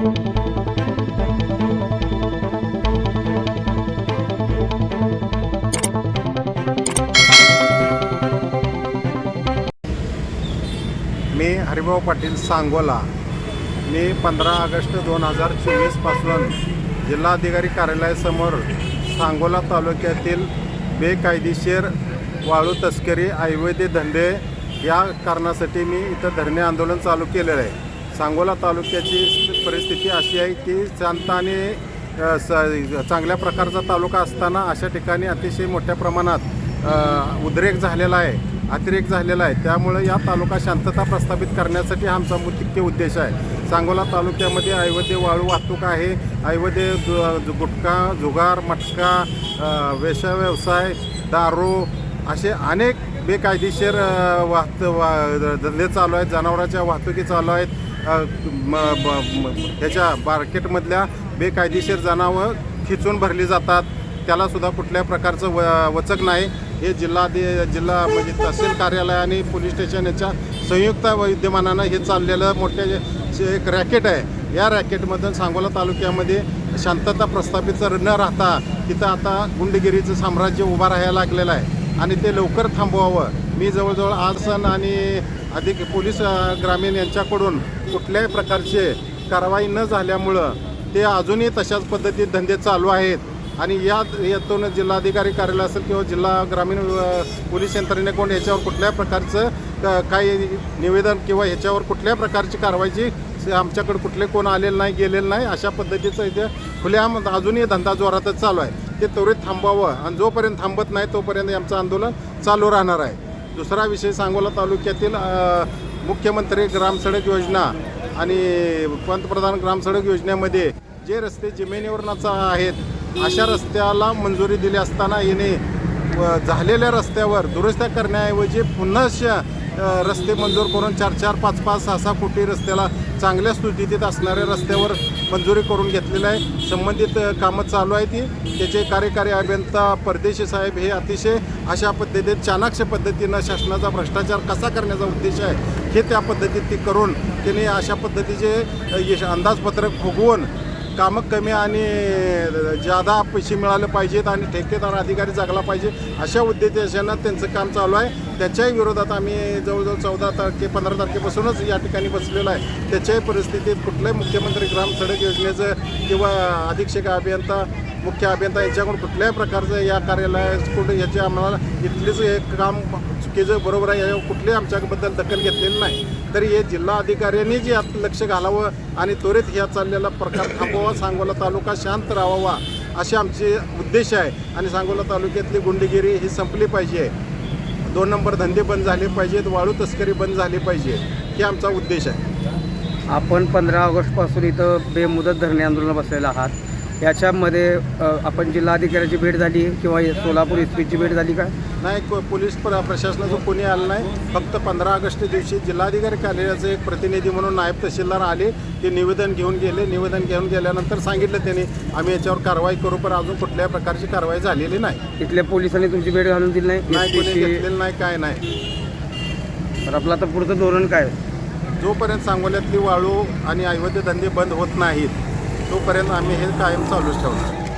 मी हरिभाऊ पाटील सांगोला. मी पंधरा ऑगस्ट दोन हजार चोवीसपासून जिल्हाधिकारी कार्यालयासमोर सांगोला तालुक्यातील बेकायदेशीर वाळू तस्करी आयुर्वेदिक धंदे या कारणासाठी मी इथं धरणे आंदोलन चालू केलेलं आहे. सांगोला तालुक्याची परिस्थिती अशी आहे की शांत आणि स- चांगल्या प्रकारचा तालुका असताना अशा ठिकाणी अतिशय मोठ्या प्रमाणात उद्रेक झालेला आहे अतिरेक झालेला आहे. त्यामुळे या तालुका शांतता प्रस्थापित करण्यासाठी हा आमचा मुख्य उद्देश आहे. सांगोला तालुक्यामध्ये ऐवध्य वाळू वाहतूक आहे ऐवध्य जु- गुटखा जुगार मटका वेशा व्यवसाय दारू असे अनेक बेकायदेशीर वाहत वा धंदे चालू आहेत जनावरांच्या वाहतुकी चालू आहेत. ह्याच्या मार्केटमधल्या बेकायदेशीर जनावरं खिचून भरली जातात. त्यालासुद्धा कुठल्या प्रकारचं व वचक नाही. हे जिल्हा जिल्हा म्हणजे तहसील कार्यालय आणि पोलीस स्टेशन याच्या संयुक्त विद्यमानानं हे चाललेलं मोठे एक रॅकेट आहे. या रॅकेटमधून सांगोला तालुक्यामध्ये शांतता प्रस्थापित न राहता तिथं आता गुंडगिरीचं साम्राज्य उभा राहायला लागलेलं आहे. आणि ते लवकर थांबवावं. मी जवळजवळ आरसन आणि अधिक पोलीस ग्रामीण यांच्याकडून कुठल्याही प्रकारचे कारवाई न झाल्यामुळं ते अजूनही तशाच पद्धतीत धंदे चालू आहेत. आणि या यातून जिल्हाधिकारी कार्यालय असेल किंवा जिल्हा ग्रामीण अ, पोलीस यंत्रणेकडून याच्यावर कुठल्या प्रकारचं क- काही निवेदन किंवा ह्याच्यावर कुठल्या प्रकारची कारवाईची आमच्याकडे कुठले कोण आलेलं नाही गेलेलं नाही अशा पद्धतीचं इथे खुल्याम अजूनही धंदा जोरातच चालू आहे. ते त्वरित थांबवावं. आणि जोपर्यंत थांबत नाही तोपर्यंत आमचं आंदोलन चालू राहणार आहे. दुसरा विषय सांगोला तालुक्यातील मुख्यमंत्री ग्रामसडक योजना आणि पंतप्रधान ग्रामसडक योजनेमध्ये जे रस्ते जमिनीवरनाचा आहेत अशा रस्त्याला मंजुरी दिली असताना येणे व झालेल्या रस्त्यावर दुरुस्त्या करण्याऐवजी पुन्हा श- रस्ते मंजूर करून चार चार पाच पाच सहा सहा कोटी रस्त्याला चांगल्या स्थितीत असणाऱ्या रस्त्यावर मंजुरी करून घेतलेलं आहे. संबंधित कामं चालू आहे ती त्याचे कार्यकारी अभियंता परदेशी साहेब हे अतिशय अशा पद्धतीत चाणाक्ष पद्धतीनं शासनाचा भ्रष्टाचार कसा करण्याचा उद्देश आहे हे त्या पद्धतीत ती करून त्यांनी अशा पद्धतीचे यश अंदाजपत्रक फुगवून कामं कमी आणि जादा पैसे मिळाले पाहिजेत आणि ठेकेदार अधिकारी जगला पाहिजे अशा उद्देशानं त्यांचं काम चालू आहे. त्याच्याही विरोधात आम्ही जवळजवळ चौदा तारखे पंधरा तारखेपासूनच या ठिकाणी बसलेलो आहे. त्याच्याही परिस्थितीत कुठल्याही मुख्यमंत्री ग्राम सडक योजनेचं किंवा अधीक्षक अभियंता मुख्य अभियंता यांच्याकडून कुठल्याही प्रकारचं या कार्यालयात कुठे याचे आम्हाला इथलीच हे काम चुकीचं बरोबर आहे. यावर आमच्याबद्दल दखल घेतलेली नाही. तरी हे जिल्हा अधिकाऱ्यांनी जे यात लक्ष घालावं आणि त्वरित ह्या चाललेला प्रकार थांबवावा सांगोला तालुका शांत राहावा असे आमचे उद्देश आहे. आणि सांगोला तालुक्यातली गुंडगिरी ही संपली पाहिजे. दोन नंबर धंदे बंद झाले पाहिजेत वाळू तस्करी बंद झाली पाहिजे. हे आमचा उद्देश आहे. आपण पंधरा ऑगस्टपासून इथं बेमुदत धरणे आंदोलन बसलेलं आहात. याच्यामध्ये आपण जिल्हाधिकाऱ्याची भेट झाली किंवा सोलापूर एस पीची भेट झाली का? नाही को- पोलीस प्र प्रशासनाचं कोणी आलं नाही. फक्त पंधरा ऑगस्ट दिवशी जिल्हाधिकारी कार्यालयाचे एक प्रतिनिधी म्हणून नायब तहसीलदार आले. ते निवेदन घेऊन गेले. निवेदन घेऊन गेल्यानंतर सांगितलं त्यांनी आम्ही याच्यावर कारवाई करू पण अजून कुठल्याही प्रकारची कारवाई झालेली नाही. इथल्या पोलिसांनी तुमची भेट घालून दिली नाही? नाही कोणी SP ची? घेतलेलं नाही काय नाही. तर आपलं आता पुढचं धोरण काय? जोपर्यंत सांगोल्यातली वाळू आणि अवैध धंदे बंद होत नाहीत तोपर्यंत आम्ही हे कायम चालूच ठेवणार.